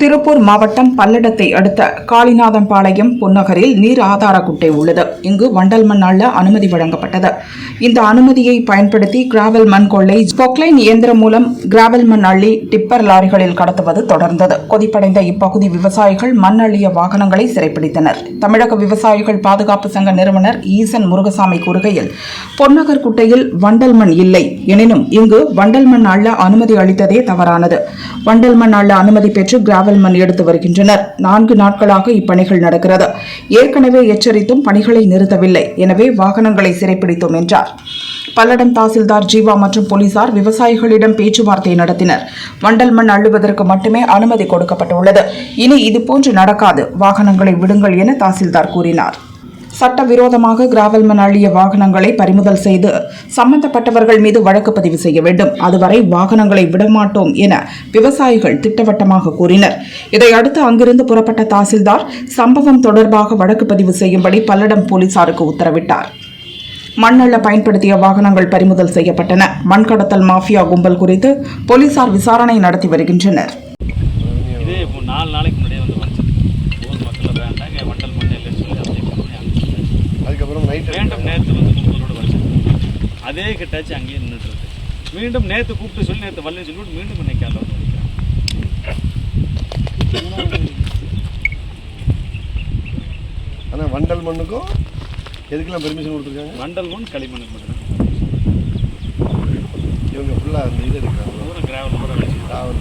திருப்பூர் மாவட்டம் பல்லடத்தை அடுத்த காளிநாதம்பாளையம் பொன்னகரில் நீர் ஆதார குட்டை உள்ளது. இங்கு வண்டல் மண் அள்ள அனுமதி வழங்கப்பட்டது. இந்த அனுமதியை பயன்படுத்தி கிராவல் மண் கொள்ளை ஸ்பொக்லைன் இயந்திரம் மூலம் கிராவல் மண் அள்ளி டிப்பர் லாரிகளில் கடத்துவது தொடர்ந்தது. கொதிப்படைந்த இப்பகுதி விவசாயிகள் மண் அள்ளிய வாகனங்களை சிறைப்பிடித்தனர். தமிழக விவசாயிகள் பாதுகாப்பு சங்க நிறுவனர் ஈசன் முருகசாமி கூறுகையில் பொன்னகர் குட்டையில் வண்டல் மண் இல்லை. எனினும் இங்கு வண்டல் மண் அள்ள அனுமதி அளித்ததே தவறானது. வண்டல் மண் அள்ள அனுமதி பெற்று கிராவல் மண் எடுத்து வருகின்றனர். நான்கு நாட்களாக இப்பணிகள் நடக்கிறது. ஏற்கனவே எச்சரித்தும் பணிகளை நிறுத்தவில்லை. எனவே வாகனங்களை சிறைப்பிடித்தோம் என்றார். பல்லடம் தாசில்தார் ஜீவா மற்றும் போலீசார் விவசாயிகளிடம் பேச்சுவார்த்தை நடத்தினர். வண்டல் மண் அள்ளுவதற்கு மட்டுமே அனுமதி கொடுக்கப்பட்டுள்ளது. இனி இதுபோன்று நடக்காது. வாகனங்களை விடுங்கள் என தாசில்தார் கூறினார். சட்டவிரோதமாக கிராவல் மண் அள்ளிய வாகனங்களை பறிமுதல் செய்து சம்பந்தப்பட்டவர்கள் மீது வழக்கு பதிவு செய்ய வேண்டும். அதுவரை வாகனங்களை விடமாட்டோம் என விவசாயிகள் திட்டவட்டமாக கூறினர். இதையடுத்து அங்கிருந்து புறப்பட்ட தாசில்தார் சம்பவம் தொடர்பாக வழக்கு பதிவு செய்யும்படி பல்லடம் போலீசாருக்கு உத்தரவிட்டார். மண்ணள்ள பயன்படுத்திய வாகனங்கள் பறிமுதல் செய்யப்பட்டன. மண் கடத்தல் மாஃபியா கும்பல் குறித்து போலீசார் விசாரணை நடத்தி வருகின்றனர். மீண்டும் நேற்று வந்து கும்பலோட வந்துச்சு அதே கிட்டாச்சு அங்கேயே நின்றுட்டு மீண்டும் நேற்று கூப்பிட்டு சொல்லி நேற்று வரலன்னு சொல்லிவிட்டு மீண்டும் இன்னைக்கு நிற்கிறாங்க ஆனால் வண்டல் மண்ணுக்கும் எதுக்கெல்லாம் பெர்மிஷன் கொடுத்துருக்காங்க? வண்டல் மண் களிமண்ணுக்கு மட்டும்தான் இவங்க ஃபுல்லாக அந்த இது எடுக்கிறாங்க. கிராவல் பூரா வச்சு. ராவல்